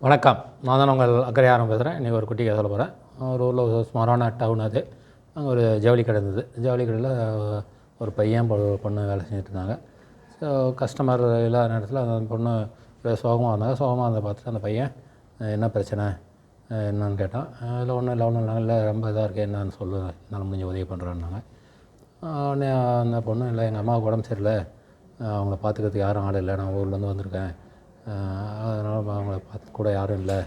வணக்கம். நான் தான் உங்கள் அக்கறையாரம் பேசுகிறேன் இன்றைக்கி ஒரு குட்டி சொல்ல போகிறேன் ஒரு ஊரில் ஒரு ஸ்மரான டவுன் அது. அங்கே ஒரு ஜவுளி கடை இருந்தது. ஜவுளி கடையில் ஒரு பையன் பொ- பொண்ணு வேலை செஞ்சுட்டு இருந்தாங்க. ஸோ கஸ்டமர் இல்லாத நேரத்தில் அந்த பொண்ணு சோகமாக இருந்தாங்க. சோகமாக இருந்த பார்த்துட்டு அந்த பையன் என்ன பிரச்சனை? என்னன்னு கேட்டான். இல்லை ஒன்றும் இல்லை ஒன்றும் இல்லை இல்லை ரொம்ப இதாக இருக்குது என்னன்னு சொல்லு. என்னால் முடிஞ்ச உதவி பண்ணுறேன்னாங்க உடனே அந்த பொண்ணு இல்லை எங்கள் அம்மாவுக்கு உடம்பு சரியில்லை. அவங்கள பார்த்துக்கிறதுக்கு யாரும் ஆள் இல்லை. நான் ஊர்லேருந்து வந்திருக்கேன். அதனால் பார்த்து கூட யாரும் இல்லை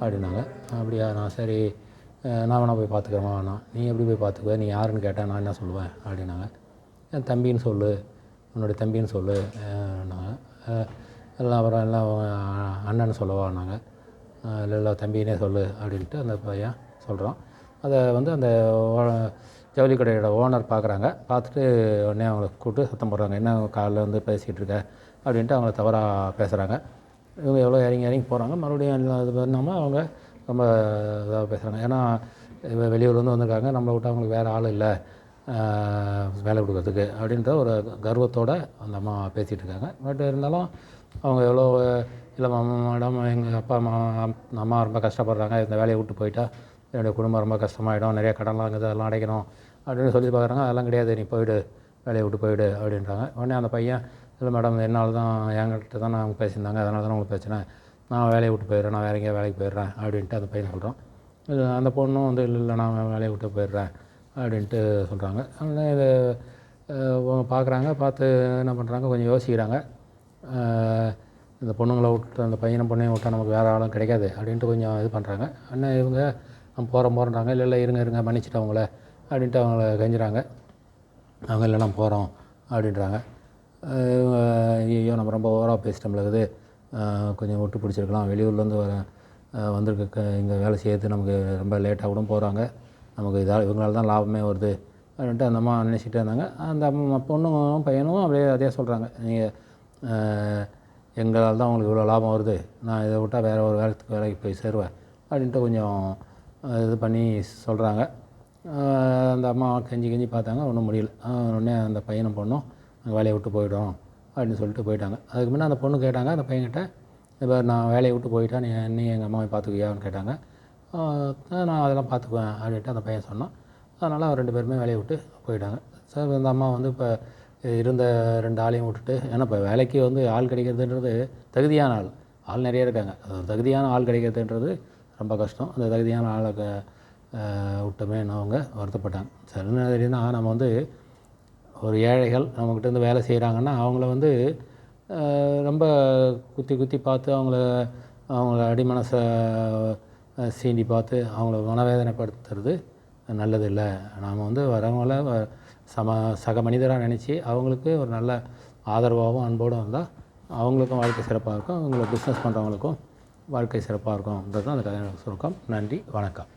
அப்படின்னாங்க. அப்படியா நான் சரி நான் வேணா போய் பார்த்துக்கிறேன் வேணாம் நீ எப்படி போய் பார்த்துக்குவ? நீ யாருன்னு கேட்டால் நான் என்ன சொல்லுவேன்? அப்படின்னாங்க. என் தம்பின்னு சொல்லு. உன்னுடைய தம்பின்னு சொல்லு. எல்லாம் அப்புறம் எல்லாம் அண்ணன் அண்ணன்னு சொல்லவான்னாங்க இல்லை இல்லை தம்பினே சொல்லு அப்படின்ட்டு அந்த பையன் சொல்கிறான் அதை வந்து அந்த ஓ- ஜவுளி கடையோட ஓனர் பார்க்குறாங்க. பார்த்துட்டு உடனே அவங்கள கூப்பிட்டு சத்தம் போடுறாங்க. என்ன காலைல வந்து பேசிக்கிட்டு இருக்க? அப்படின்ட்டு அவங்கள தவறாக பேசுகிறாங்க இவங்க எவ்வளோ இறங்கி இறங்கி போகிறாங்க மறுபடியும் எல்லாம் இது பண்ணாமல் அவங்க ரொம்ப இதாக பேசுகிறாங்க ஏன்னா வெளியூர்லேருந்து வந்திருக்காங்க. நம்மளை விட்டு அவங்களுக்கு வேறு ஆள் இல்லை. வேலை கொடுக்கறதுக்கு அப்படின்ற ஒரு கர்வத்தோடு அந்த அம்மா பேசிகிட்டு இருக்காங்க. பட் இருந்தாலும் அவங்க எவ்வளோ இல்லை மேடம் எங்கள் அப்பா அம்மா அம்மா ரொம்ப கஷ்டப்படுறாங்க. இந்த வேலையை விட்டு போயிட்டா என்னுடைய குடும்பம் ரொம்ப கஷ்டமாயிடும். நிறைய கடன்லாம் இருக்குது. அதெல்லாம் அடைக்கணும். அப்படின்னு சொல்லி பார்க்குறாங்க. அதெல்லாம் கிடையாது. நீ போயிடு. வேலையை விட்டு போயிடு. அப்படின்றாங்க. உடனே அந்த பையன் இல்லை மேடம் என்னால் தான் என்கிட்ட தான் அவங்க பேசியிருந்தாங்க அதனால தான் உங்களுக்கு பிரச்சனை நான் வேலையை விட்டு போயிடுறேன் நான் வேற எங்கேயா வேலைக்கு போயிடுறேன் அப்படின்ட்டு அந்த பையன் சொல்கிறான் இது அந்த பொண்ணும் வந்து இல்லை இல்லை நான் வேலையை விட்டு போயிடுறேன் அப்படின்ட்டு சொல்கிறாங்க அதனால் இது பார்க்குறாங்க பார்த்து என்ன பண்ணுறாங்க கொஞ்சம் யோசிக்கிறாங்க. இந்த பொண்ணுங்களை விட்டு அந்த பையனை பொண்ணையும் விட்டா நமக்கு வேறு ஆளும் கிடைக்காது அப்படின்ட்டு கொஞ்சம் இது பண்ணுறாங்க அண்ணன் இவங்க நம்ம போகிறோம் போகிறோன்றாங்க இல்லை இல்லை இருங்க இருங்க மன்னிச்சிட்டு அவங்கள அப்படின்ட்டு அவங்கள கெஞ்சுறாங்க. அவங்க இல்லை நான் போகிறோம் அப்படின்றாங்க. ஐயோ நம்ம ரொம்ப ஓவராக பேசிட்டோம்ல இருக்குது கொஞ்சம் விட்டு பிடிச்சிருக்கலாம். வெளியூர்லேருந்து வர வந்திருக்க இங்கே வேலை செய்யறது நமக்கு ரொம்ப லேட்டாக கூட போகிறாங்க நமக்கு இதால் இவங்களால தான் லாபமே வருது. அப்படின்ட்டு அந்த அம்மா நினச்சிட்டு இருந்தாங்க. அந்த அம்மா பொண்ணும் பையனும் அப்படியே அதே சொல்கிறாங்க நீங்கள் எங்களால் தான் உங்களுக்கு இவ்வளோ லாபம் வருது. நான் இதை விட்டால் வேறு ஒரு வேலைக்கு வேலைக்கு போய் சேருவேன். அப்படின்ட்டு கொஞ்சம் இது பண்ணி சொல்கிறாங்க அந்த அம்மா கெஞ்சி கெஞ்சி பார்த்தாங்க. ஒன்றும் முடியல. உடனே அந்த பையனும் பொண்ணும் வேலையை விட்டு போயிடும் அப்படின்னு சொல்லிட்டு போயிட்டாங்க. அதுக்கு முன்னே அந்த பொண்ணு கேட்டாங்க அந்த பையன்கிட்ட இப்போ நான் வேலையை விட்டு போயிட்டா நீ நீ எங்கள் அம்மாவை பார்த்துக்குவியான்னு கேட்டாங்க. நான் அதெல்லாம் பார்த்துக்குவேன் அப்படின்ட்டு அந்த பையன் சொன்னான். அதனால் அவர் ரெண்டு பேருமே வேலையை விட்டு போயிட்டாங்க. சார் இந்த அம்மா வந்து இப்போ இருந்த ரெண்டு ஆளையும் விட்டுட்டு ஏன்னா இப்போ வேலைக்கு வந்து ஆள் கிடைக்கிறதுன்றது தகுதியான ஆள். ஆள் நிறைய இருக்காங்க. தகுதியான ஆள் கிடைக்கிறதுன்றது ரொம்ப கஷ்டம். அந்த தகுதியான ஆளை விட்டுமே விட்டமே அவங்க வருத்தப்பட்டாங்க. சரி என்ன நம்ம வந்து ஒரு ஏழைகள் நம்மக்கிட்ட இருந்து வேலை செய்கிறாங்கன்னா அவங்கள வந்து ரொம்ப குத்தி குத்தி பார்த்து அவங்கள அவங்கள அடிமனசை சீண்டி பார்த்து அவங்கள மனவேதனைப்படுத்துறது நல்லதில்லை. நாம் வந்து வரவங்கள சம சக மனிதராக நினச்சி அவங்களுக்கு ஒரு நல்ல ஆதரவாகவும் அன்போடும் இருந்தால் அவங்களுக்கும் வாழ்க்கை சிறப்பாக இருக்கும். அவங்கள பிஸ்னஸ் பண்ணுறவங்களுக்கும் வாழ்க்கை சிறப்பாக இருக்கும்ன்றது தான் அந்த கதையோட சுருக்கம். நன்றி வணக்கம்.